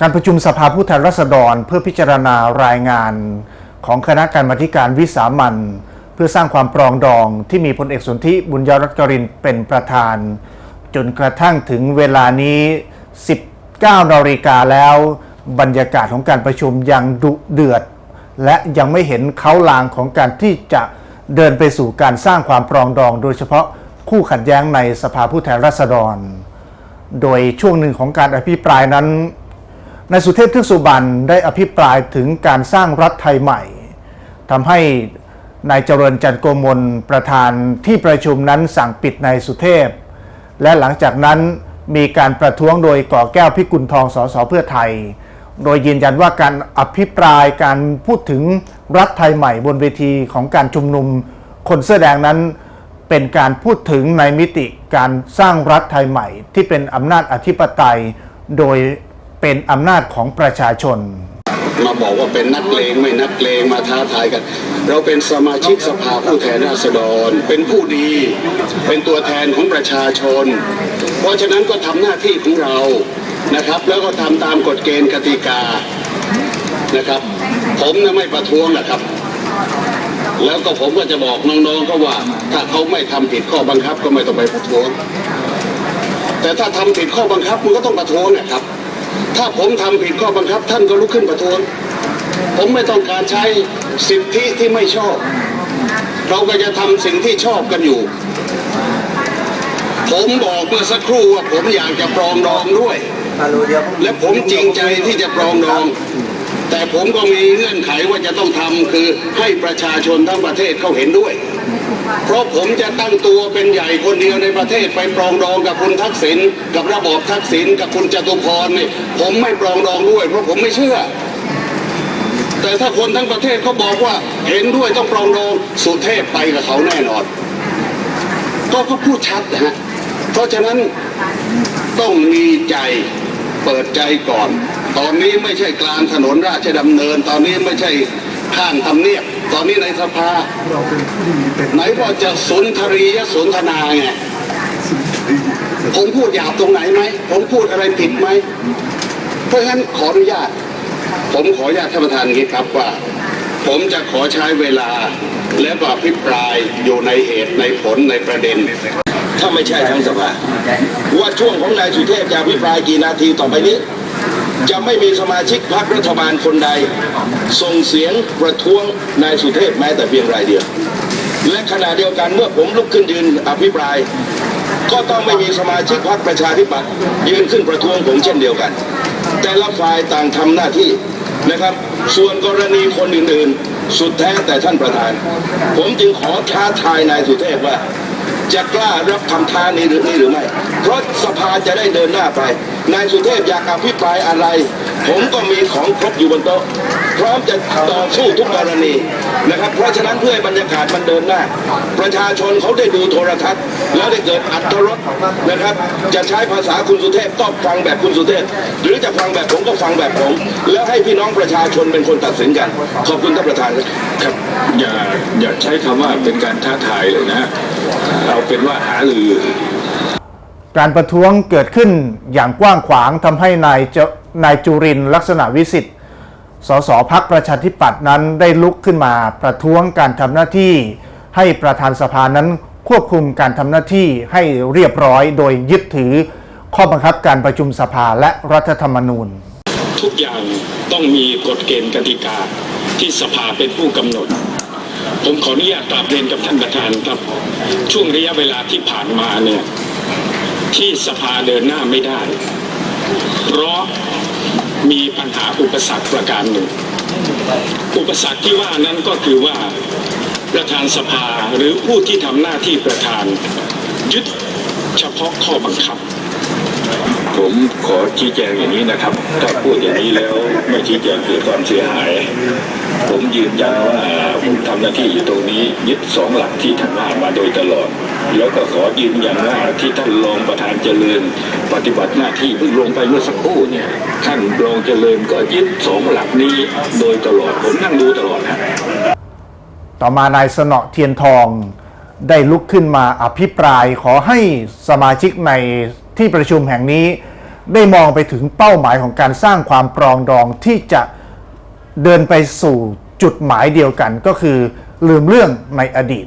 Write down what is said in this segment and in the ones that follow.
การประชุมสภาผู้แทนราษฎรเพื่อพิจารณารายงาน ของคณะกรรมาการวิสามันเพื่อสร้างความปรองดองที่มีพลเอกสนธิบุญยรัตกรินเป็นประธาน จนกระทั่งถึงเวลานี้ 19นาฬิกาแล้ว บรรยากาศของการประชุมยังดุเดือด และยังไม่เห็นเขาลางของการที่จะเดินไปสู่การสร้างความปรองดอง โดยเฉพาะคู่ขัดแย้งในสภาผู้แทนราษฎร โดยช่วงหนึ่งของการอภิปรายนั้น นายสุเทพทึกสุบรรณได้อภิปรายถึงการสร้างรัฐไทยใหม่ทำให้นายเจริญจันโกมลประธานที่ประชุมนั้นสั่งปิดนายสุเทพ และหลังจากนั้นมีการประท้วงโดยก่อแก้วพิกุลทองสสเพื่อไทย โดยยืนยันว่าการอภิปรายการพูดถึงรัฐไทยใหม่บนเวทีของการชุมนุม คนเสื้อแดงนั้นเป็นการพูดถึงในมิติการสร้างรัฐไทยใหม่ ที่เป็นอำนาจอธิปไตย โดย เป็นอำนาจของประชาชน มาบอกว่าเป็นนักเลงไม่นักเลงมาท้าทายกัน เราเป็นสมาชิกสภาผู้แทนราษฎร เป็นผู้ดี เป็นตัวแทนของประชาชน เพราะฉะนั้นก็ทำหน้าที่ของเรานะครับ แล้วก็ทำตามกฎเกณฑ์กติกานะครับ ผมนะไม่ประท้วงนะครับ แล้วก็ผมก็จะบอกน้องๆก็ว่า ถ้าเขาไม่ทำผิดข้อบังคับก็ไม่ต้องไปประท้วง แต่ถ้าทำผิดข้อบังคับมันก็ต้องประท้วงนะครับ ถ้าผมทำผิดข้อบังคับ ท่านก็ลุกขึ้นประท้วง ผมไม่ต้องการใช้สิทธิที่ไม่ชอบ เราก็จะทำสิ่งที่ชอบกันอยู่ ผมบอกเมื่อสักครู่ว่าผมอยากจะปรองดองด้วย และผมจริงใจที่จะปรองดอง แต่ผมก็มีเงื่อนไขว่าจะต้องทำคือให้ประชาชนทั้งประเทศเขาเห็นด้วย เพราะผมจะตั้งตัวเป็นใหญ่คนเดียวในประเทศไปปรองดองกับคุณทักษิณกับระบอบทักษิณกับคุณจตุพรนี่ผมไม่ปรองดองด้วย เพราะผมไม่เชื่อ แต่ถ้าคนทั้งประเทศเขาบอกว่าเห็นด้วยต้องปรองดองสุเทพไปกับเขาแน่นอน ก็เขาพูดชัดนะฮะเพราะฉะนั้นต้องมีใจเปิดใจก่อน ตอนนี้ไม่ใช่กลางถนนราชดำเนิน ตอนนี้ไม่ใช่ข้างทำเนียบ ตอนนี้ในสภาไหนว่าจะสุนทรียสนทนาไงผมพูดหยาบตรงไหนไหมผมพูดอะไรผิดไหมเพราะฉะนั้นขออนุญาต ผมขออนุญาตท่านประธานอย่างนี้ครับว่า ผมจะขอใช้เวลา และก็อภิปรายอยู่ในเหตุในผลในประเด็น ถ้าไม่ใช่ทั้งสภาว่าช่วงของนายสุเทพจะอภิปรายกี่นาทีต่อไปนี้ จะไม่มีสมาชิกพรรครัฐบาลคนใด ส่งเสียงประท้วงนายสุเทพแม้แต่เพียงรายเดียว และขณะเดียวกันเมื่อผมลุกขึ้นยืนอภิปราย ก็ต้องไม่มีสมาชิกพรรคประชาธิปัตย์ยืนขึ้นประท้วงผมเช่นเดียวกัน แต่ละฝ่ายต่างทำหน้าที่นะครับ ส่วนกรณีคนอื่นๆ สุดแท้แต่ท่านประธาน ผมจึงขอท้าทายนายสุเทพว่า จะกล้ารับคำท้านี้หรือนี้หรือไม่ เพราะสภาจะได้เดินหน้าไป นายสุเทพอยากอภิปรายอะไร ผมก็มีของครบอยู่บนโต๊ะ พร้อมจะต่อสู้ทุกกรณีนะครับ เพราะฉะนั้นเพื่อให้บรรยากาศมันเดินหน้า ประชาชนเขาได้ดูโทรทัศน์ แล้วได้เกิดอัตรสนะครับ จะใช้ภาษาคุณสุเทพก็ฟังแบบคุณสุเทพ หรือจะฟังแบบผมก็ฟังแบบผม แล้วให้พี่น้องประชาชนเป็นคนตัดสินกัน ขอบคุณท่านประธานครับครับอย่าอย่าใช้คำว่าเป็นการท้าทายเลยนะเอาเป็นว่าหาลือการประท้วงเกิดขึ้นอย่างกว้างขวางทำให้นายเจ นายจุรินลักษณะวิสิทธิ์สสพักประชาธิปัตย์นั้นได้ลุกขึ้นมาประท้วงการทำหน้าที่ ให้ประธานสภานั้นควบคุมการทำหน้าที่ให้เรียบร้อยโดยยึดถือข้อบังคับการประชุมสภาและรัฐธรรมนูญ ทุกอย่างต้องมีกฎเกณฑ์กติกาที่สภาเป็นผู้กำหนด ผมขออนุญาตกราบเรียนกับท่านประธานครับ ช่วงระยะเวลาที่ผ่านมาเนี่ยที่สภาเดินหน้าไม่ได้ เพราะ มีปัญหาอุปสรรคประการหนึ่ง อุปสรรคที่ว่านั้นก็คือว่าประธานสภาหรือผู้ที่ทำหน้าที่ประธาน ยึดเฉพาะข้อบังคับ ผมขอชี้แจงอย่างนี้นะครับ ถ้าพูดอย่างนี้แล้วไม่ชี้แจงเกิดความเสียหาย ผมยืนยันว่าผมทำหน้าที่อยู่ตรงนี้ยึดสองหลักที่ท่านว่ามาโดยตลอด แล้วก็ขอยืนยันว่าที่ท่านรองประธานเจริญ ปฏิบัติหน้าที่เพิ่งลงไปเมื่อสักครู่เนี่ยท่านรองเจริญก็ยึดสองหลักนี้ โดยตลอดผมนั่งดูตลอดนะต่อมานายสนอเทียนทองได้ลุกขึ้นมาอภิปรายขอให้สมาชิกในที่ประชุมแห่งนี้ ได้มองไปถึงเป้าหมายของการสร้างความปรองดองที่จะเดินไปสู่จุดหมายเดียวกันก็คือลืมเรื่องในอดีต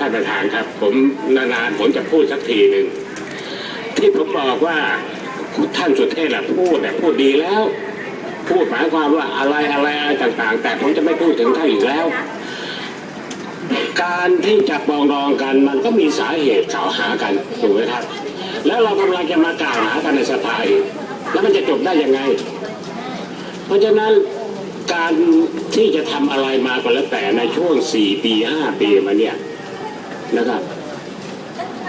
ท่านประธานครับ ผมนานๆผมจะพูดสักทีหนึ่งที่ผมบอกว่าท่านสุเทพน่ะพูดแต่พูดดีแล้ว พูดหมายความว่าอะไรอะไรอะไรต่างๆ แต่ผมจะไม่พูดถึงท่านอีกแล้ว การที่จะปองดองกันมันก็มีสาเหตุกล่าวหากันถูกไหมครับ แล้วเรากำลังจะมากล่าวหากันในสภาอีกแล้วมันจะจบได้ยังไง เพราะฉะนั้นการที่จะทำอะไรมาก็แล้วแต่ในช่วง 4 ปี 5 ปีมาเนี่ย นะครับ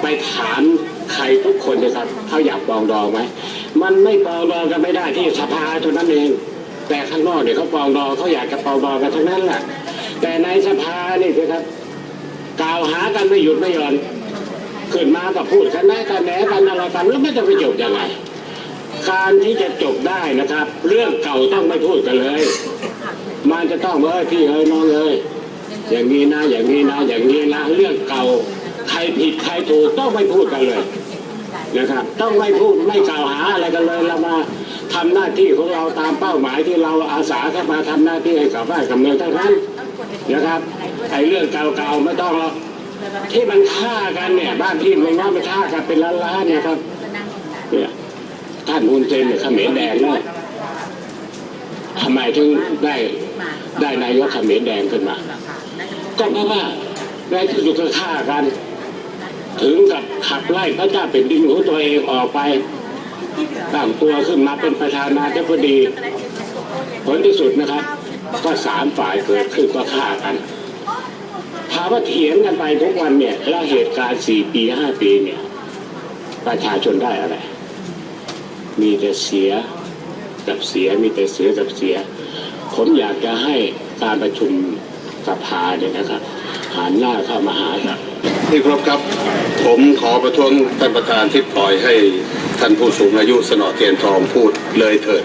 ไปถามใครทุกคนนะครับเขาอยากปองดองไหมมันไม่ปองดองกันไม่ได้ที่สภาเท่านั้นเอง แต่ข้างนอกเนี่ยเขาปองดองเขาอยากจะปองดองกันทั้งนั้นแหละแต่ในสภานี่สิครับกล่าวหากันไม่หยุดไม่หย่อนขึ้นมาก็พูดกันแน่กันแหนกันอะไรกันแล้วไม่จะไปจบยังไงการที่จะจบได้นะครับ เรื่องเก่าต้องไม่พูดกันเลย มันจะต้องเอ้ยพี่เอ้ยน้องเอ้ย อย่างนี้นะ อย่างนี้นะ อย่างนี้นะ เรื่องเก่า ใครผิดใครถูกต้องไม่พูดกันเลยนะครับ ต้องไม่พูดไม่กล่าวหาอะไรกันเลยเรามาทำหน้าที่ของเราตามเป้าหมายที่เราอาสาเข้ามาทำหน้าที่ให้กับบ้านกับเมืองเท่านั้นนะครับไอ้เรื่องเก่าๆไม่ต้องหรอกที่มันฆ่ากันเนี่ยบ้านพี่เมืองน้องมันฆ่ากันเป็นล้านๆเนี่ยครับเนี่ยท่านมูลเซนเนี่ยเขมรแดงเนี่ยทำไมถึงได้ได้นายกเขมรแดงขึ้นมา ก็เพราะว่าในที่สุดก็ฆ่ากัน ถึงกับขับไล่พระเจ้าเป็นดินของตัวเองออกไปตั้งตัวขึ้นมาเป็นประธานาธิบดี ผลที่สุดนะครับ ก็สามฝ่ายเกิดขึ้นก็ฆ่ากันถามว่าเถียงกันไปทุกวันเนี่ยแล้วเหตุการณ์สี่ปีห้าปีเนี่ย ประชาชนได้อะไร มีแต่เสียกับเสียมีแต่เสียกับเสีย ผมอยากจะให้การประชุม สภาเนี่ยนะครับหันหน้าเข้ามาหาครับที่ครบครับ ผมขอประท้วงท่านประธานที่ปล่อยให้ท่านผู้สูงอายุสนอเทียนทองพูดเลยเถิด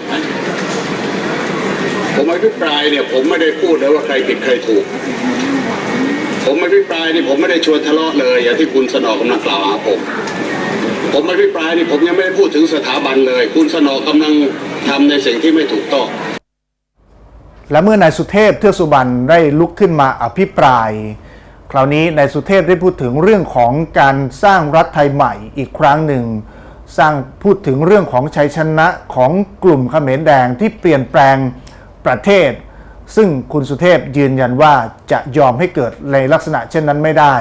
ผมอภิปรายเนี่ยผมไม่ได้พูดเลยว่าใครผิดใครถูก ผมอภิปรายนี่ผมไม่ได้ชวนทะเลาะเลย อย่างที่คุณสนอกำลังกล่าวหาผม ผมอภิปรายนี่ผมยังไม่ได้พูดถึงสถาบันเลย คุณสนอกำลังทำในสิ่งที่ไม่ถูกต้อง และเมื่อนายสุเทพเทือกสุบรรณได้ลุกขึ้นมาอภิปราย คราวนี้นายสุเทพได้พูดถึงเรื่องของการสร้างรัฐไทยใหม่อีกครั้งหนึ่ง สร้างพูดถึงเรื่องของชัยชนะของกลุ่มเขมรแดงที่เปลี่ยนแปลงประเทศ ซึ่งคุณสุเทพยืนยันว่าจะยอมให้เกิดในลักษณะเช่นนั้นไม่ได้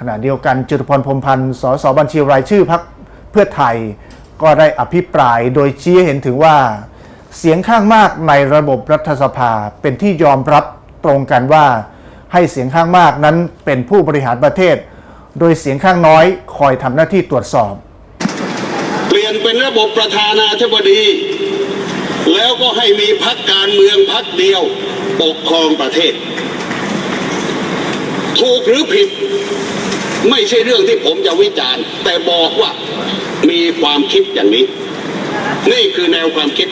ขณะเดียวกันจตุพรพรมพันธ์สสบัญชีรายชื่อพักเพื่อไทย ก็ได้อภิปรายโดยชี้เห็นถึงว่า เสียงข้างมากในระบบรัฐสภาเป็นที่ยอมรับตรงกันว่า ให้เสียงข้างมากนั้นเป็นผู้บริหารประเทศ โดยเสียงข้างน้อยคอยทำหน้าที่ตรวจสอบ เปลี่ยนเป็นระบบประธานาธิบดี แล้วก็ให้มีพักการเมืองพักเดียวปกครองประเทศ ถูกหรือผิด ไม่ใช่เรื่องที่ผมจะวิจารณ์ แต่บอกว่ามีความคิดอย่างนี้ นี่คือแนวความคิด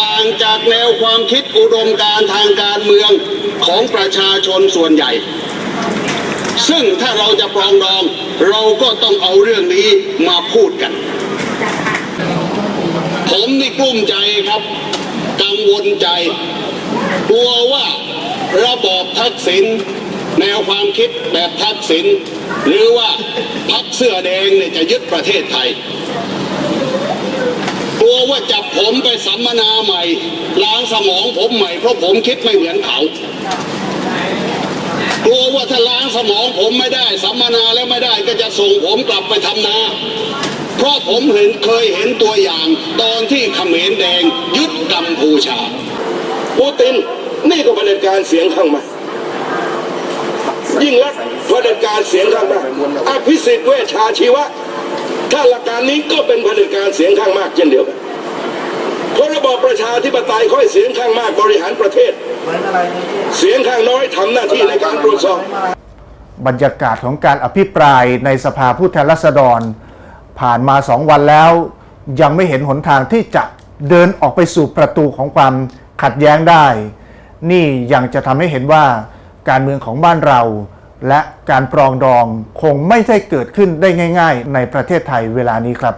ต่างจากแนวความคิดอุดมการทางการเมืองของประชาชนส่วนใหญ่ ซึ่งถ้าเราจะปรองดอง เราก็ต้องเอาเรื่องนี้มาพูดกัน ผมนี่กลุ้มใจครับกังวลใจกลัวว่าระบอบทักษิณแนวความคิดแบบทักษิณหรือว่าพักเสื้อแดงเนี่ยจะยึดประเทศไทย ลัวว่าจับผมไปสัมมนาใหม่ล้างสมองผมใหม่เพราะผมคิดไม่เหมือนเขา กลัวว่าถ้าล้างสมองผมไม่ได้ สัมมนาแล้วไม่ได้ก็จะส่งผมกลับไปทำนาเพราะผมเห็นเคยเห็นตัวอย่างตอนที่เขมรแดงยึดกัมพูชาปูตินนี่ก็เผด็จการเสียงข้างมากยิ่งรักษณ์เผด็จการเสียงข้างมากอภิสิทธิ์เวชชาชีวะ ถ้าหลักการนี้ก็เป็นเผด็จการเสียงข้างมากเช่นเดียวกันเพราะระบอบ ปาธิปไตยค่อยเสียงข้างมากบริหารประเทศ เสียงข้างน้อยทำหน้าที่ในการตรวจสอบบรรยากาศของการอภิปรายในสภาผู้แทนราษฎร ผ่านมาสองวันแล้ว ยังไม่เห็นหนทางที่จะเดินออกไปสู่ประตูของความขัดแย้งได้ นี่ยังจะทำให้เห็นว่าการเมืองของบ้านเรา และการปรองดองคงไม่ใช่เกิดขึ้นได้ง่าย ๆ ในประเทศไทยเวลานี้ครับ